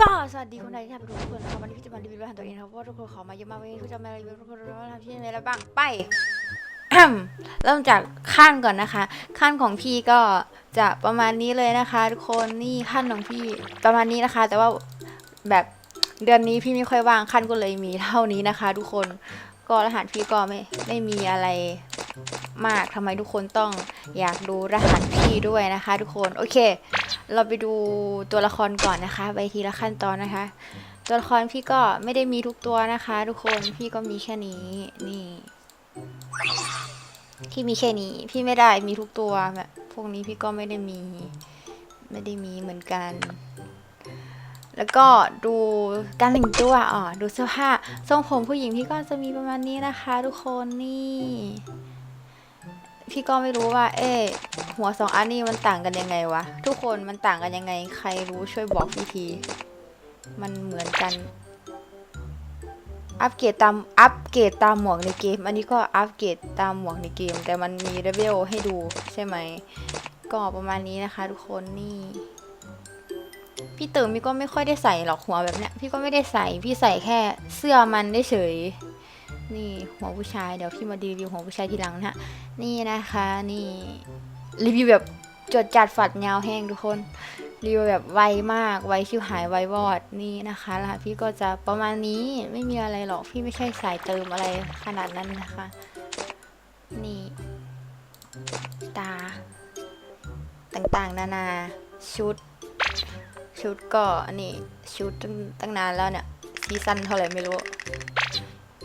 ก็สวัสดีคนไทยที่ทำทุกคนนะครับวันนี้พี่จะมารีวิวอาหารตัวเองนะครับเพราะทุกคนขอมาเยอะมากวันนี้พี่จะมารีวิวทุกคนว่าทำที่ไหนแล้วบ้างไปเริ่มจากขั้นก่อนนะคะ ขั้นของพี่ก็จะประมาณนี้เลยนะคะ ทุกคนนี่ขั้นของพี่ประมาณนี้นะคะ แต่ว่าแบบเดือนนี้พี่ไม่ค่อยว่างขั้นก็เลยมีเท่านี้นะคะ ทุกคนก็รหัสพี่ก็ไม่ไม่มีอะไรมากทำไมทุกคนต้องอยากดูรหัสพี่ด้วยนะคะ ทุกคนโอเค เราไปดูตัวละครก่อนนะคะไปทีละขั้นตอนนะคะ ตัวละครพี่ก็ไม่ได้มีทุกตัวนะคะ ทุกคนพี่ก็มีแค่นี้นี่พี่มีแค่นี้พี่ไม่ได้มีทุกตัวแบบพวกนี้พี่ก็ไม่ได้มี ไม่ได้มีเหมือนกัน แล้วก็ดูการแต่งตัวอ๋อดูเสื้อผ้าทรงผมผู้หญิงพี่ก็จะมีประมาณนี้นะคะ ทุกคนนี่ พี่ก็ไม่รู้ว่า เอ๊ะหัวสองอันนี้มันต่างกันยังไงวะ ทุกคนมันต่างกันยังไง ใครรู้ช่วยบอกพี่ที มันเหมือนกัน อัปเกรดตามอัปเกรดตามหมวกในเกม อันนี้ก็อัปเกรดตามหมวกในเกม แต่มันมีเลเวลให้ดูใช่ไหม ก็ประมาณนี้นะคะ ทุกคนนี่พี่เติมพี่ก็ไม่ค่อยได้ใส่หรอกหัวแบบเนี้ยพี่ก็ไม่ได้ใส่พี่ใส่แค่เสื้อมันได้เฉย นี่หัวผู้ชายเดี๋ยวพี่มารีวิวหัวผู้ชายทีหลังนะฮะนี่นะคะนี่รีวิวแบบจดจัดฝัดยาวแห้งทุกคนรีวิวแบบไวมากไวชิวหายไววอดนี่นะคะรหัสพี่ก็จะประมาณนี้ไม่มีอะไรหรอกพี่ไม่ใช่สายเติมอะไรขนาดนั้นนะคะ นี่ ตา ต่างๆ นานาชุด ชุดก็นี่ชุดตั้งนานแล้วเนี่ยซีซั่นเท่าไหร่ไม่รู้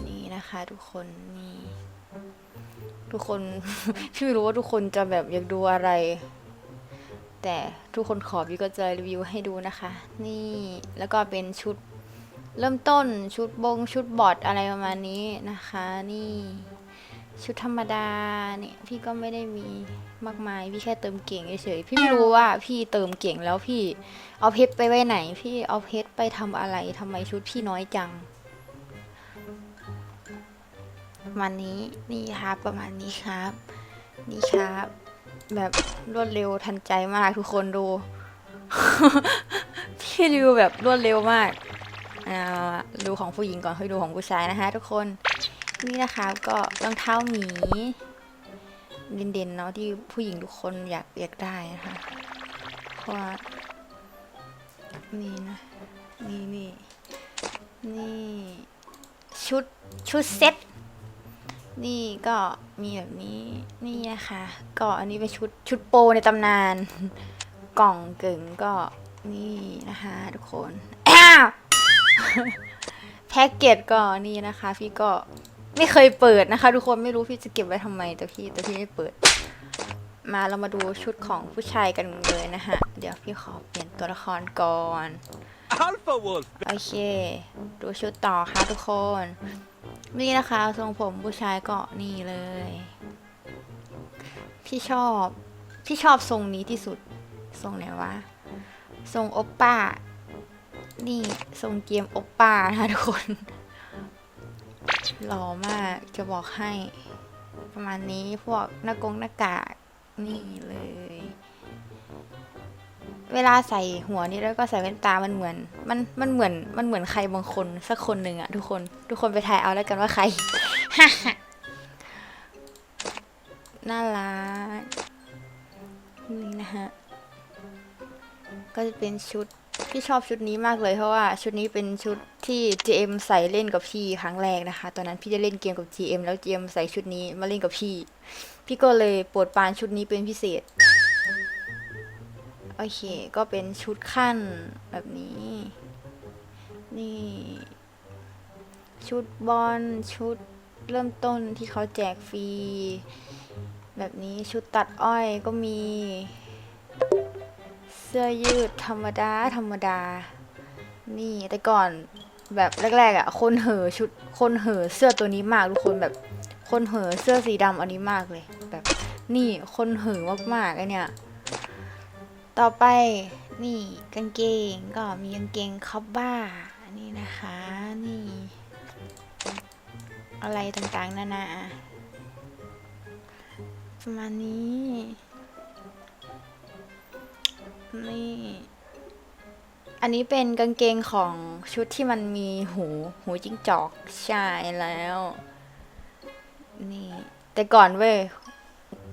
นี่นะคะทุกคนนี่ ทุกคน พี่ไม่รู้ว่าทุกคนจะแบบอยากดูอะไร แต่ทุกคนขอพี่ก็จะรีวิวให้ดูนะคะ นี่แล้วก็เป็นชุดเริ่มต้นชุดบงชุดบอดอะไรประมาณนี้นะคะ นี่ชุดธรรมดาเนี่ยพี่ก็ไม่ได้มีมากมายพี่แค่เติมเก่งเฉยๆพี่ไม่รู้ว่าพี่เติมเก่งแล้วพี่เอาเพชรไปไว้ไหน พี่เอาเพชรไปทำอะไรทำไมชุดพี่น้อยจัง ประมาณนี้นี่ครับประมาณนี้ครับ นี่ครับ แบบรวดเร็วทันใจมากทุกคนดู พี่รีวิวแบบรวดเร็วมากอ่าดูของผู้หญิงก่อนค่อยดูของผู้ชายนะคะทุกคนนี่นะคะก็รองเท้าหมีเด่นๆเนาะที่ผู้หญิงทุกคนอยากอยากได้นะคะเพราะว่านี่นะนี่นี่นี่ชุดชุดเซ็ต นี่ก็มีแบบนี้นี่นะคะก็อันนี้เป็นชุดชุดโปรในตำนาน กล่องกึ่งก็นี่นะคะทุกคนอ้าวแพ็กเกจก็นี่นะคะ พี่ก็ไม่เคยเปิดนะคะ ทุกคนไม่รู้พี่จะเก็บไว้ทำไมแต่พี่แต่พี่ไม่เปิด มาเรามาดูชุดของผู้ชายกันเลยนะคะเดี๋ยวพี่ขอเปลี่ยนตัวละครก่อน Alpha Wolf. โอเค ดูชุดต่อค่ะทุกคน นี่นะคะทรงผมผู้ชายก็นี่เลย พี่ชอบ พี่ชอบทรงนี้ที่สุด ทรงไหนวะ ทรงโอปป้า นี่ทรงเกมโอปป้านะคะทุกคน หล่อมากจะบอกให้ ประมาณนี้พวกหน้ากงหน้ากาก นี่เลย เวลาใส่หัวนี่แล้วก็ใส่แว่นตา มันเหมือน มัน มันเหมือน มันเหมือนใครบางคนสักคนหนึ่งอะทุกคน ทุกคนไปทายเอาแล้วกันว่าใคร น่ารัก นี่นะฮะ ก็จะเป็นชุด พี่ชอบชุดนี้มากเลยเพราะว่าชุดนี้เป็นชุดที่ GM ใส่เล่นกับพี่ครั้งแรกนะคะ ตอนนั้นพี่จะเล่นเกมกับ GM แล้ว GM ใส่ชุดนี้มาเล่นกับพี่ พี่ก็เลยโปรดปานชุดนี้เป็นพิเศษ โอเค ก็เป็นชุดขั้นแบบนี้ นี่ ชุดบอลชุดเริ่มต้นที่เขาแจกฟรี แบบนี้ชุดตัดอ้อยก็มี เสื้อยืดธรรมดา ธรรมดา นี่แต่ก่อนแบบแรกๆอะ่ะ คนเห่อชุดคนเห่อเสื้อตัวนี้มากทุกคนแบบคนเห่อเสื้อสีดำอันนี้มากเลย แบบนี่คนเห่อมากๆไอเนี่ย ต่อไปนี่กางเกงก็มีกางเกงคอบบ้านี่นะคะนี่อะไรต่างๆนานาประมาณนี้ นี่ อันนี้เป็นกางเกงของชุดที่มันมีหูหูจิ้งจอกใช่แล้ว นี่ แต่ก่อนเว้ย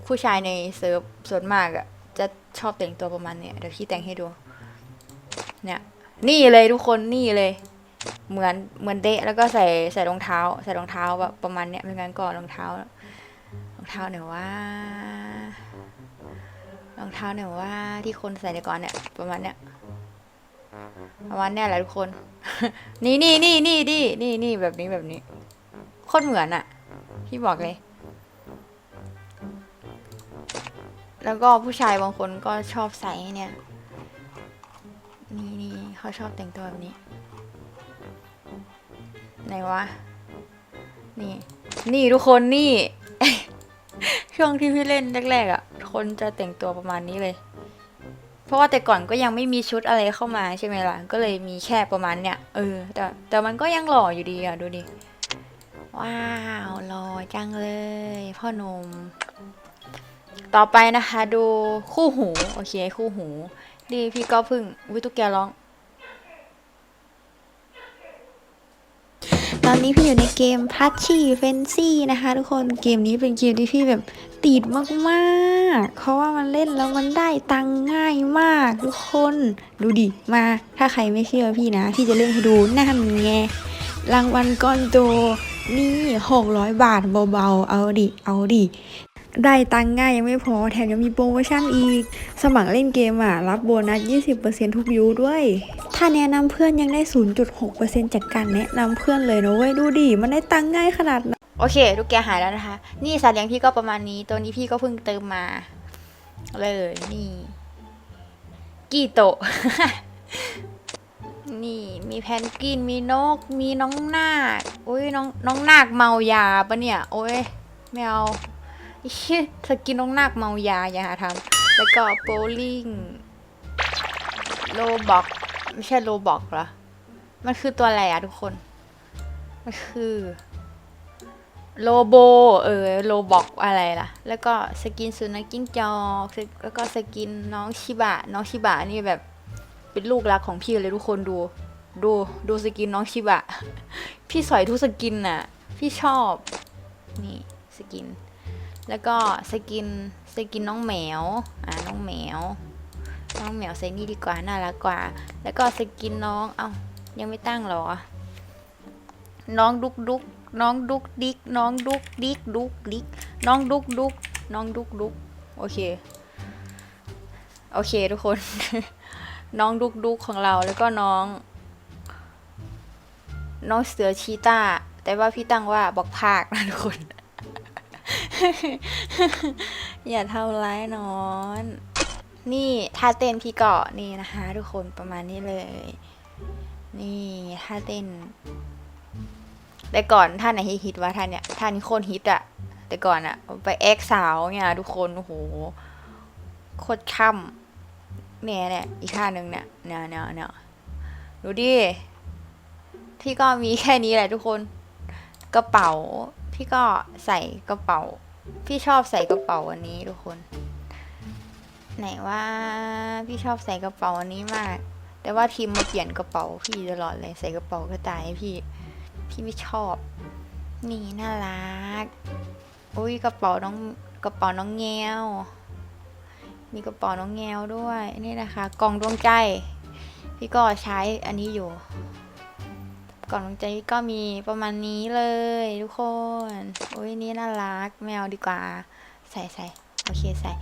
ผู้ชายในเซิร์ฟส่วนมากอะจะ ชอบแต่งตัวประมาณเนี้ยเดี๋ยวพี่แต่งให้ดู เนี่ย นี่เลยทุกคนนี่เลย เหมือนเหมือนเดะแล้วก็ใส่ใส่รองเท้า ใส่รองเท้าแบบประมาณเนี้ยไม่งั้นก่อนรองเท้ารองเท้าเนี่ยว่ารองเท้าเนี่ยว่าที่คนใส่ในก่อนเนี่ย ประมาณเนี้ยประมาณเนี้ยแหละทุกคน นี่นี่นี่นี่นี่นี่นี่แบบนี้แบบนี้โคตรเหมือนอะพี่บอกเลย แล้วก็ผู้ชายบางคนก็ชอบใส่เนี่ย นี่นี่เขาชอบแต่งตัวแบบนี้ ไหนวะ นี่ นี่ทุกคนนี่ ช่วงที่พี่เล่นแรกๆอะ่ะ คนจะแต่งตัวประมาณนี้เลย เพราะว่าแต่ก่อนก็ยังไม่มีชุดอะไรเข้ามาใช่ไหมล่ะ ก็เลยมีแค่ประมาณเนี้ย เออ แต่แต่มันก็ยังหล่ออยู่ดีอะ ดูดิ ว้าวหล่อจังเลย พ่อหนุ่ม ต่อไปนะคะดูคู่หู โอเคคู่หูดีพี่ก็พึ่งวิตุกแกร้อง ตอนนี้พี่อยู่ในเกมพัชชี่เฟนซี่นะคะ ทุกคนเกมนี้เป็นเกมที่พี่แบบติดมากๆ เพราะว่ามันเล่นแล้วมันได้ตังง่ายมากทุกคน ดูดิมาถ้าใครไม่เชื่อพี่นะ พี่จะเล่นให้ดูนั่นไงรางวัลก้อนโตนี่ 600 บาทเบาๆ เอาดิ เอาดิ ได้ตังค์ง่ายยังไม่พอแถมยังมีโปรโมชั่นอีก สมัครเล่นเกมอะ รับโบนัส 20%ทุกยูด้วย ถ้าแนะนำเพื่อนยังได้ 0.6%จากการแนะนำเพื่อนเลยนะเว้ย ดูดิ มันได้ตังค์ง่ายขนาดนั้นโอเคลูกแกหายแล้วนะคะ นี่สัตว์เลี้ยงพี่ก็ประมาณนี้ ตัวนี้พี่ก็เพิ่งเติมมา เลยนี่กี่โตะนี่มีแพนกินมีนก มีน้องนาคโอ้ยน้องน้องนาคเมายาปะเนี่ย โอ้ยไม่เอา อิ๊ยสกินน้องนาคเมายาอย่าหาทำแล้วก็โบลิ่งโลบอกไม่ใช่โลบอกเหรอ มันคือตัวอะไรอะทุกคน มันคือโลโบเออโลบอกอะไรล่ะ แล้วก็สกินสุนัขจิ้งจอกแล้วก็สกินน้องชิบะ น้องชิบะนี่แบบเป็นลูกรักของพี่เลยทุกคนดู ดูดูสกินน้องชิบะ พี่สอยทุกสกินน่ะ พี่ชอบ นี่สกิน แล้วก็สกินสกินน้องแมวอ่าน้องแมวน้องแมวใส่นี่ดีกว่าน่ารักกว่า แล้วก็สกินน้องเอ้ายังไม่ตั้งหรอ น้องดุกดุกน้องดุกดิกน้องดุกดิกดุกดิกน้องดุกดุกน้องดุกดุกโอเค โอเคทุกคน น้องดุกดุกของเราแล้วก็น้อง น้องเสือชีตาแต่ว่าพี่ตั้งว่าบอกภาคนะทุกคน อย่าทำร้ายน้อน นี่ท่าเต้นพี่เกาะนี่นะคะ ทุกคนประมาณนี้เลย นี่ท่าเต้น แต่ก่อนท่านไหนฮิตวะท่านเนี่ยท่านนี้โคตรฮิตอะแต่ก่อนอะไปแอคสาวเนี่ยทุกคนโอ้โหโคตรค่ำเนี่ยเนี่ยอีกท่าหนึ่งเนี่ยเนี่ยเนี่ยเนี่ยดูดิพี่ก็มีแค่นี้แหละทุกคน กระเป๋า พี่ก็ใส่กระเป๋า พี่ชอบใส่กระเป๋าอันนี้ทุกคน ไหนว่าพี่ชอบใส่กระเป๋าอันนี้มาก แต่ว่าทีมมาเปลี่ยนกระเป๋าพี่ตลอดเลยใส่กระเป๋ากระต่ายพี่ พี่ไม่ชอบ นี่น่ารักอุ้ยกระเป๋าน้องกระเป๋าน้องแงวมีกระเป๋าน้องแงวด้วยนี่นะคะ กล่องดวงใจ พี่ก็ใช้อันนี้อยู่ กล่องดวงใจก็มีประมาณนี้เลยทุกคนอุ้ยนี่น่ารักแมวดีกว่า ใส่ใส่โอเคใส่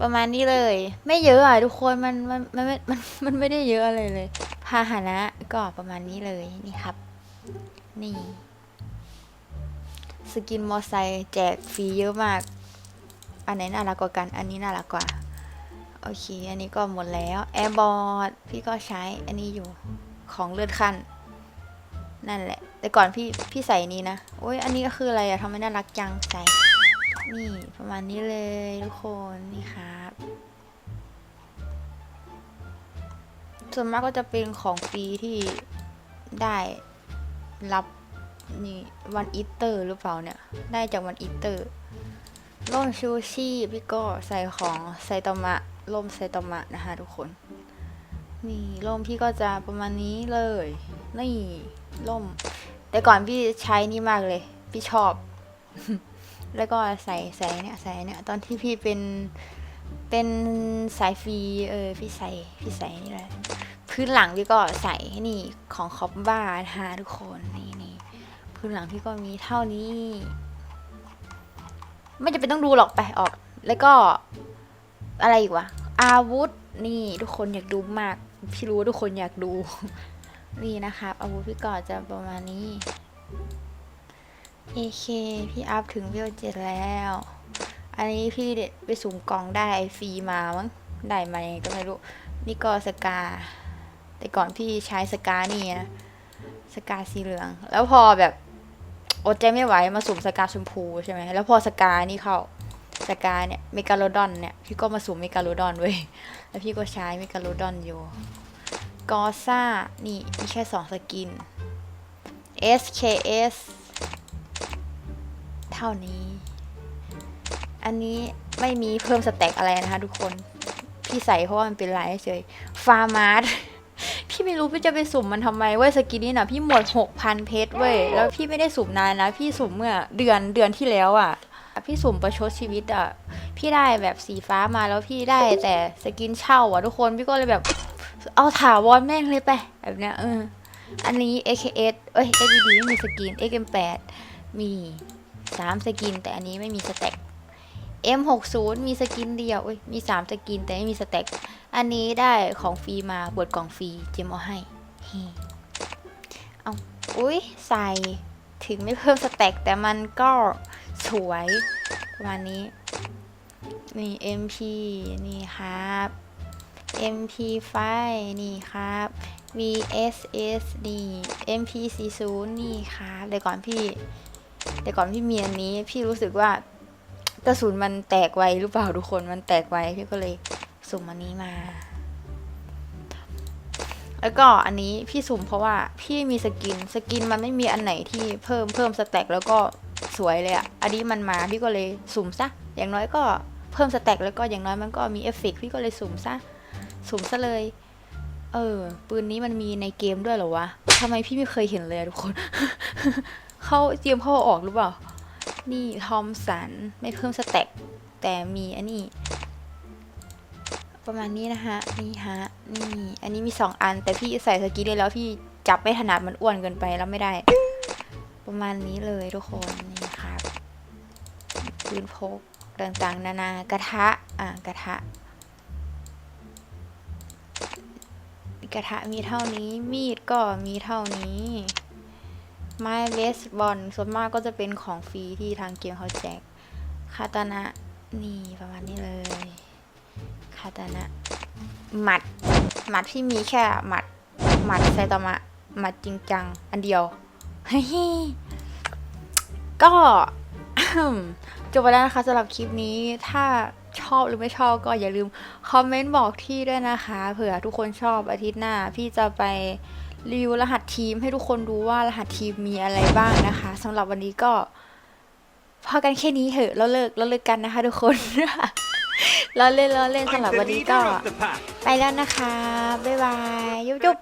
ประมาณนี้เลย ไม่เยอะอะทุกคนมันมันมันมันมันไม่ได้เยอะอะไรเลยพาหนะก็ประมาณนี้เลยนี่ครับ นี่สกินมอไซค์แจกฟรีเยอะมาก อันไหนน่ารักกว่ากัน อันนี้น่ารักกว่า โอเค อันนี้ก็หมดแล้ว แอร์บอร์ดพี่ก็ใช้ อันนี้อยู่ของเลือดขั้น นั่นแหละ แต่ก่อนพี่พี่ใส่นี้นะ โอ้ยอันนี้ก็คืออะไรอะทำไมน่ารักจังใส่นี่ประมาณนี้เลยทุกคนนี่ครับส่วนมากก็จะเป็นของฟรีที่ได้รับนี่วันอีเตอร์หรือเปล่าเนี่ย ได้จากวันอีเตอร์ร่มชูชีพพี่ก็ใส่ของไซตามะร่มไซตามะนะคะทุกคน นี่ร่มพี่ก็จะประมาณนี้เลย นี่ร่ม แต่ก่อนพี่ใช้นี่มากเลย พี่ชอบ แล้วก็ใส่ใส่เนี่ยใส่เนี่ย ตอนที่พี่เป็นเป็นสายฟรีเออพี่ใส่พี่ใส่นี่แหละพื้นหลังพี่ก็ใส่นี่ของคอปบ้านะคะทุกคนนี่นี่พื้นหลังพี่ก็มีเท่านี้ ไม่จะเป็นต้องดูหรอกไปออก แล้วก็อะไรอีกวะอาวุธนี่ทุกคนอยากดูมาก พี่รู้ว่าทุกคนอยากดู นี่นะครับอาวุธพี่ก็จะประมาณนี้ AK พี่อัพถึงเวลเจ็ดแล้ว อันนี้พี่เด็ดไปสุ่มกองได้ฟรีมามั้งได้มายังไงก็ไม่รู้ นี่ก็สกา แต่ก่อนพี่ใช้สกานี่นะสกาสีเหลือง แล้วพอแบบอดใจไม่ไหวมาสุ่มสกาชมพูใช่ไหมแล้วพอสกานี่เข้าสกาเนี่ยเมกาโลดอนเนี่ยพี่ก็มาสุ่มเมกาโลดอนเว้ยแล้วพี่ก็ใช้เมกาโลดอนอยู่ กอซ่า นี่มีแค่สองสกิน SKS เท่านี้ อันนี้ไม่มีเพิ่มสแต็กอะไรนะคะทุกคน พี่ใส่เพราะว่ามันเป็นลายเฉยฟาร์มาร์พี่ไม่รู้พี่จะไปสุ่มมันทำไมเว้ยสกินนี้นะพี่หมดหกพันเพชรเว้ยแล้วพี่ไม่ได้สุ่มนานนะ พี่สุ่มเมื่อเดือนเดือนที่แล้วอะ่ะพี่สุ่มประชดชีวิตอะ่ะพี่ได้แบบสีฟ้ามาแล้วพี่ได้แต่สกินเช่าอะทุกคนพี่ก็เลยแบบ เอาถาวรแม่งเลยไปแบบเนี้ยเอออันนี้ AKS เอ้ย XD ไม่มีสกิน XM8 มีสามสกิน แต่อันนี้ไม่มีสแต็ก M60 มีสกินเดียวเอ้ยมีสามสกิน แต่ไม่มีสแต็ก อันนี้ได้ของฟรีมาเปิดกล่องฟรีเจมเอาให้เฮ้เอาอุ้ยใส่ถึงไม่เพิ่มสแต็กแต่มันก็สวย ประมาณนี้ นี่ MP นี่ครับ MP5 นี่ครับ VSS นี่ MP40 นี่ครับแต่ก่อนพี่ แต่ก่อนพี่มีอันนี้พี่รู้สึกว่ากระสุนมันแตกไวหรือเปล่าทุกคนมันแตกไวพี่ก็เลยสุ่มอันนี้มา แล้วก็อันนี้พี่สุ่มเพราะว่าพี่มีสกินสกินมันไม่มีอันไหนที่เพิ่มเพิ่มสแต็กแล้วก็สวยเลยอะอันนี้มันมาพี่ก็เลยสุ่มซะอย่างน้อยก็เพิ่มสแต็กแล้วก็อย่างน้อยมันก็มีเอฟเฟกต์พี่ก็เลยสุ่มซะ สมซะเลย เออ ปืนนี้มันมีในเกมด้วยเหรอวะทำไมพี่ไม่เคยเห็นเลยทุกคน เขาเกมเข้าออกหรือเปล่า นี่ทอมสันไม่เพิ่มสแต็กแต่มีอันนี้ ประมาณนี้นะฮะ นี่ฮะ นี่ อันนี้มีสองอัน แต่พี่ใส่สกินได้แล้วพี่จับไม่ถนัดมันอ้วนเกินไปแล้วไม่ได้ ประมาณนี้เลยทุกคนนี่ครับปืนพกต่างๆ นานากระทะ อ่ากระทะ กระทะมีเท่านี้ มีดก็มีเท่านี้ ไม้เบสบอลส่วนมากก็จะเป็นของฟรีที่ทางเกมเขาแจกคาตานะนี่ประมาณนี้เลยคาตานะหมัดหมัดที่มีแค่หมัดหมัดไซตามะหมัดจริงจัง อันเดียวฮก็จบไปแล้วนะคะสำหรับคลิปนี้ถ้า ชอบหรือไม่ชอบก็อย่าลืมคอมเมนต์บอกที่ด้วยนะคะ เผื่อทุกคนชอบอาทิตย์หน้า พี่จะไปรีวิวรหัสทีมให้ทุกคนดูว่ารหัสทีมมีอะไรบ้างนะคะสำหรับวันนี้ก็พอกันแค่นี้เถอะแล้วเลิกแล้วเลิกกันนะคะทุกคนแล้วเล่นแล้วเล่นสำหรับวันนี้ก็ ไปแล้วนะคะ บ๊ายบาย ยุบยุบ